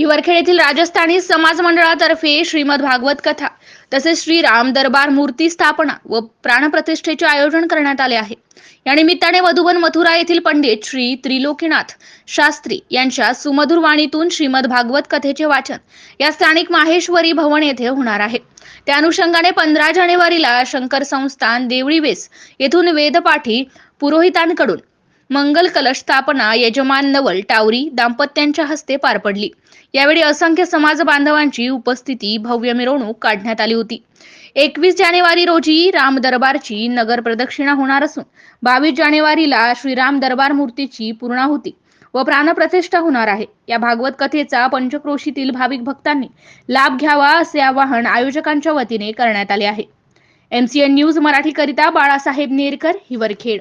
हिवरखेड येथील राजस्थानी समाज मंडळातर्फे श्रीमद भागवत कथा तसेच श्रीराम दरबार मूर्ती स्थापना व प्राणप्रतिष्ठेचे आयोजन करण्यात आले आहे. या निमित्ताने मधुबन मथुरा येथील पंडित श्री त्रिलोकीनाथ शास्त्री यांच्या सुमधुर वाणीतून श्रीमद भागवत कथेचे वाचन या स्थानिक माहेश्वरी भवन येथे होणार आहे. त्या अनुषंगाने पंधरा जानेवारीला शंकर संस्थान देवळी वेस येथून वेदपाठी पुरोहितांकडून मंगल कलश स्थापना यजमान नवल टावरी दाम्पत्यांच्या हस्ते पार पडली. यावेळी असंख्य समाज बांधवांची उपस्थिती भव्य मिरवणूक काढण्यात आली होती. एकवीस जानेवारी रोजी राम दरबारची नगर प्रदक्षिणा होणार असून बावीस जानेवारीला श्रीराम दरबार मूर्तीची पूर्णाहुती व प्राणप्रतिष्ठा होणार आहे. या भागवत कथेचा पंचक्रोशीतील भाविक भक्तांनी लाभ घ्यावा असे आवाहन आयोजकांच्या वतीने करण्यात आले आहे. एमसीएन न्यूज मराठीकरिता बाळासाहेब नेरकर हिवरखेड.